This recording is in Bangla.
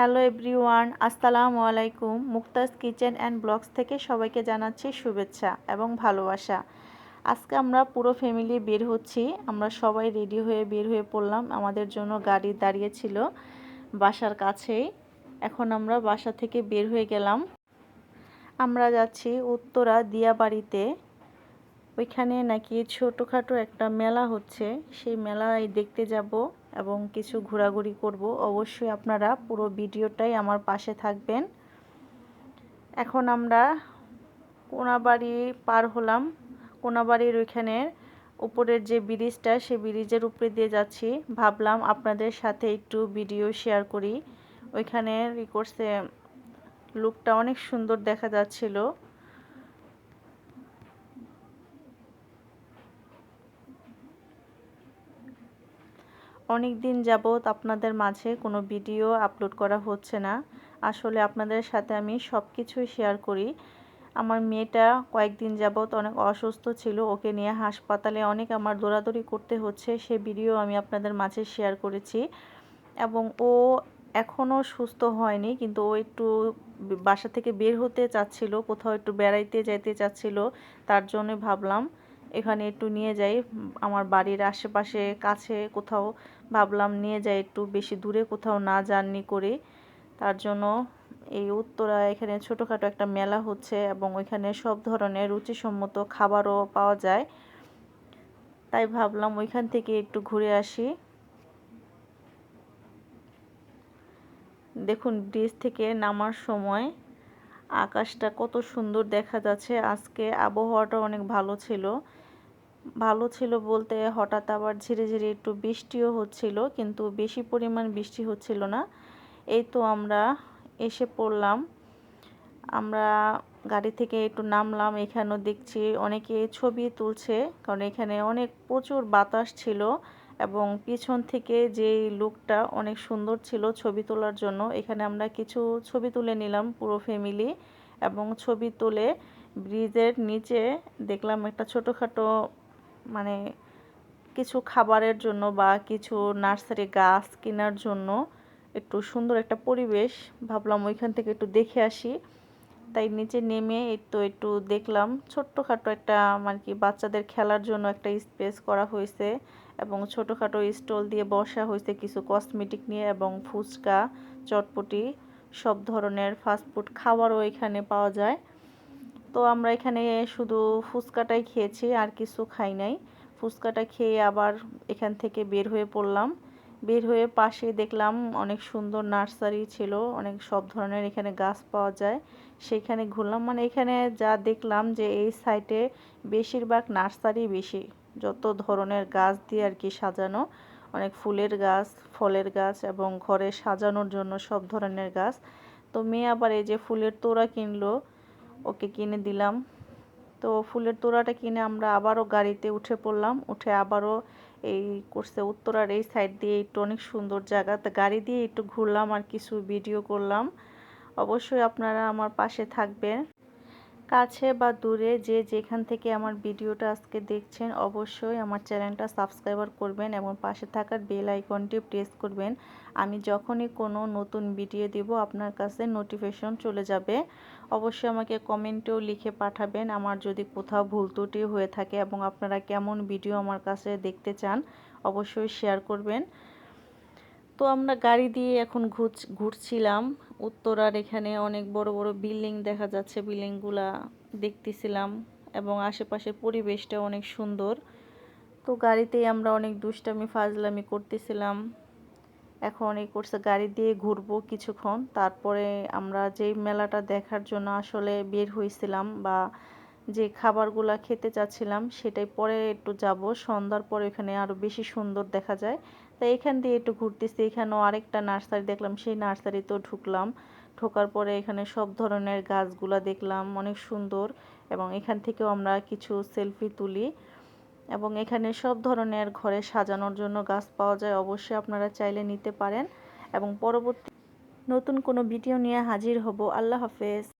হ্যালো এভরিওয়ান, আসসালামু আলাইকুম। মুক্তাজ কিচেন অ্যান্ড ব্লগস থেকে সবাইকে জানাচ্ছি শুভেচ্ছা এবং ভালোবাসা। আজকে আমরা পুরো ফ্যামিলি বের হচ্ছি। আমরা সবাই রেডি হয়ে বের হয়ে পড়লাম। আমাদের জন্য গাড়ি দাঁড়িয়েছিল বাসার কাছেই। এখন আমরা বাসা থেকে বের হয়ে গেলাম। আমরা যাচ্ছি উত্তরা দিয়াবাড়িতে। ওইখানে নাকি ছোটোখাটো একটা মেলা হচ্ছে। সেই মেলায় দেখতে যাব এবং কিছু ঘোরাঘুরি করব। অবশ্যই আপনারা পুরো ভিডিওটাই আমার পাশে থাকবেন। এখন আমরা কোনাবাড়ি পার হলাম। কোনাবাড়ির ওইখানে উপরের যে ব্রিজটা, সে ব্রিজের উপরে দিয়ে যাচ্ছি। ভাবলাম আপনাদের সাথে একটু ভিডিও শেয়ার করি। ওইখানে ই করছে লুকটা অনেক সুন্দর দেখা যাচ্ছিল। অনেক দিন যাবৎ আপনাদের মাঝে কোনো ভিডিও আপলোড করা হচ্ছে না। আসলে আপনাদের সাথে আমি সব কিছুই শেয়ার করি। আমার মেয়েটা কয়েকদিন যাবৎ অনেক অসুস্থ ছিল, ওকে নিয়ে হাসপাতালে অনেক আমার দৌড়াদৌড়ি করতে হচ্ছে, সে ভিডিও আমি আপনাদের মাঝে শেয়ার করেছি। এবং ও এখনও সুস্থ হয়নি, কিন্তু ও একটু বাসা থেকে বের হতে চাচ্ছিল, কোথাও একটু বেড়াইতে যাইতে চাচ্ছিল, তার জন্য ভাবলাম এখানে একটু নিয়ে যাই। আমার বাড়ির আশেপাশে, কাছে কোথাও ভাবলাম নিয়ে যাই একটু বেশি দূরে কোথাও না জার্নি করে। তার জন্য এই উত্তরা এখানে ছোটোখাটো একটা মেলা হচ্ছে এবং ওইখানে সব ধরনের রুচিসম্মত খাবারও পাওয়া যায়। তাই ভাবলাম ওইখান থেকে একটু ঘুরে আসি। দেখুন ব্রিজ থেকে নামার সময় আকাশটা কত সুন্দর দেখা যাচ্ছে। আজকে আবহাওয়াটা অনেক ভালো ছিল। ভালো ছিল বলতে হঠাৎ আবার ঝিরে ঝিরে একটু বৃষ্টিও হচ্ছিল, কিন্তু বেশি পরিমাণ বৃষ্টি হচ্ছিল না। এই তো আমরা এসে পড়লাম। আমরা গাড়ি থেকে একটু নামলাম, এখানেও দেখছি অনেকে ছবি তুলছে, কারণ এখানে অনেক প্রচুর বাতাস ছিল এবং পিছন থেকে যে লুকটা অনেক সুন্দর ছিল ছবি তোলার জন্য, এখানে আমরা কিছু ছবি তুলে নিলাম পুরো ফ্যামিলি এবং ছবি তুলে ব্রিজের নিচে দেখলাম একটা ছোটোখাটো মানে কিছু খাবারের জন্য বা কিছু নার্সারি গাছ কেনার জন্য একটু সুন্দর একটা পরিবেশ ভাবলাম ওইখান থেকে একটু দেখে আসি। তাই নিচে নেমে একটু একটু দেখলাম ছোট্টখাটো একটা মানে কি বাচ্চাদের খেলার জন্য একটা স্পেস করা হয়েছে এবং ছোটোখাটো স্টল দিয়ে বসা হয়েছে কিছু কসমেটিক নিয়ে এবং ফুচকা, চটপটি সব ধরনের ফাস্টফুড খাবারও এখানে পাওয়া যায়। তো আমরা এখানে শুধু ফুচকাটাই খেয়েছি, আর কিছু খাই নাই। ফুচকাটা খেয়ে আবার এখান থেকে বের হয়ে পড়লাম। বের হয়ে পাশে দেখলাম অনেক সুন্দর নার্সারি ছিল, অনেক সব ধরনের এখানে গাছ পাওয়া যায়। সেখানে ঘুরলাম মানে এখানে যা দেখলাম যে এই সাইটে বেশিরভাগ নার্সারি বেশি। যত ধরনের গাছ দিয়ে আর কি সাজানো, অনেক ফুলের গাছ, ফলের গাছ এবং ঘরে সাজানোর জন্য সব ধরনের গাছ। তো মেয়ে আবার এই যে ফুলের তোড়া কিনলো ওকে কিনে দিলাম। তো ফুলের তোড়াটা কিনে আমরা আবারও গাড়িতে উঠে পড়লাম। উঠে আবারও এই করছে উত্তরার এই সাইড দিয়ে একটু অনেক সুন্দর জায়গা। তো গাড়ি দিয়ে একটু ঘুরলাম আর কিছু ভিডিও করলাম। অবশ্যই আপনারা আমার পাশে থাকবেন। কাছে বা দূরে যে যেখান থেকে আমার ভিডিওটা আজকে দেখছেন, অবশ্যই আমার চ্যানেলটা সাবস্ক্রাইবার করবেন এবং পাশে থাকার বেল আইকনটি প্রেস করবেন। আমি যখনই কোনো নতুন ভিডিও দিব, আপনার কাছে নোটিফিকেশন চলে যাবে। অবশ্যই আমাকে কমেন্টেও লিখে পাঠাবেন আমার যদি কোথাও ভুল ত্রুটি হয়ে থাকে এবং আপনারা কেমন ভিডিও আমার কাছে দেখতে চান, অবশ্যই শেয়ার করবেন। তো আমরা গাড়ি দিয়ে এখন ঘুরছিলাম। উত্তরার এখানে অনেক বড় বড় বিল্ডিং দেখা যাচ্ছে, বিল্ডিংগুলা দেখতেছিলাম এবং আশেপাশের পরিবেশটা অনেক সুন্দর। তো গাড়িতেই আমরা অনেক দুষ্টামি, ফাজলামি করতেছিলাম। এখন এই করছে গাড়ি দিয়ে ঘুরবো কিছুক্ষণ। তারপরে আমরা যেই মেলাটা দেখার জন্য আসলে বের হয়েছিলাম বা যে খাবারগুলা খেতে চাচ্ছিলাম সেটাই পরে একটু যাব। সন্ধ্যার পরে এখানে আরও বেশি সুন্দর দেখা যায়। তাই এখান দিয়ে একটু ঘুরতেছি। এখানেও আরেকটা নার্সারি দেখলাম, সেই নার্সারিতেও ঢুকলাম। ঢোকার পরে এখানে সব ধরনের গাছগুলা দেখলাম, অনেক সুন্দর। এবং এখান থেকেও আমরা কিছু সেলফি তুলি। এবং এখানে সব ধরনের ঘরে সাজানোর জন্য গাছ পাওয়া যায়, অবশ্যই আপনারা চাইলে নিতে পারেন। এবং পরবর্তী নতুন কোনো ভিডিও নিয়ে হাজির হব। আল্লাহ হাফেজ।